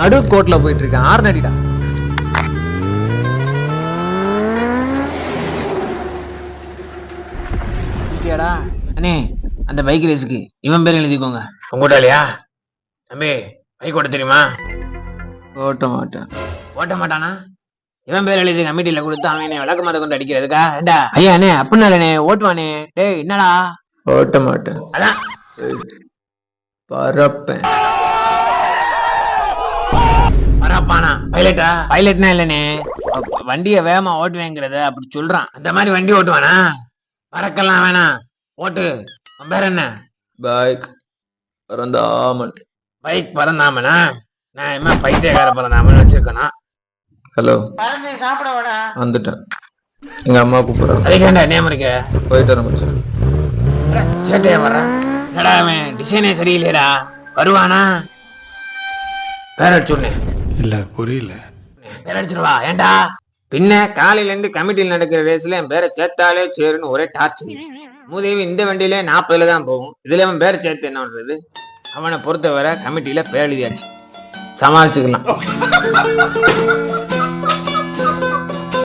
நடு கோட்ல போயிட்டு இருக்கேன் ஆறு நடிடா ஓகேடா அண்ணே அந்த பைக் ரேஸுக்கு இவன் பேர் எழுதிக்கோங்க. உங்கூட்டாலியா தம்பி பைக் ஓட்ட தெரியுமா? ஓட்ட மாட்டேன். ஓட்ட மாட்டானா? இவன் பேர் எழுதி கமிட்டியில கொடுத்து அவன் விளக்க மாத்த கொண்டு அடிக்கிறதுக்கா? ஏண்டா? ஐயா அண்ணே அப்படின்னா இல்லண்ணே ஓட்டுவானே. டேய் என்னடா? ஓட்ட மாட்டேன். அதான். பரப்பானா. பைலட்டா பைலட்னா இல்லண்ணே. வண்டியை வேகமா ஓட்டுவேங்கிறத அப்படி சொல்றான். அந்த மாதிரி வண்டி ஓட்டுவானா? பறக்கலாம் வேணாம் ஓட்டு. பேர் என்ன? பைக் பறந்தாமல். பைக் பறந்தாமனா நான் என்ன பைத்தியக்கார பறந்தாமன்னு வச்சிருக்கணும் ஹலோ சாப்பிட வாடா. வந்துட்டேன். எங்க அம்மா கூப்பிடுறாங்க. அதுக்கு ஏன்டா நேம் இருக்க? போயிட்டு வரேன் சேட்டையா வர்றேன் என்னடா அவன்? டிசைனே சரியில்லையடா. வருவானா? பேர் அடிச்சுடனே இல்ல புரியல. பேர் அடிச்சிருவா ஏன்டா பின்ன காலையில இருந்து கமிட்டியில் நடக்கிற ரேஸ்ல என் பேரை சேர்த்தாலே சேருன்னு ஒரே டார்ச்சர் மூதேவி இந்த வண்டியில நாற்பதுல தான் போகும். இதுல அவன் பேரை சேர்த்து என்ன பண்றது? அவனை பொறுத்தவரை கமிட்டியில பேர் எழுதியாச்சு சமாளிச்சுக்கலாம்.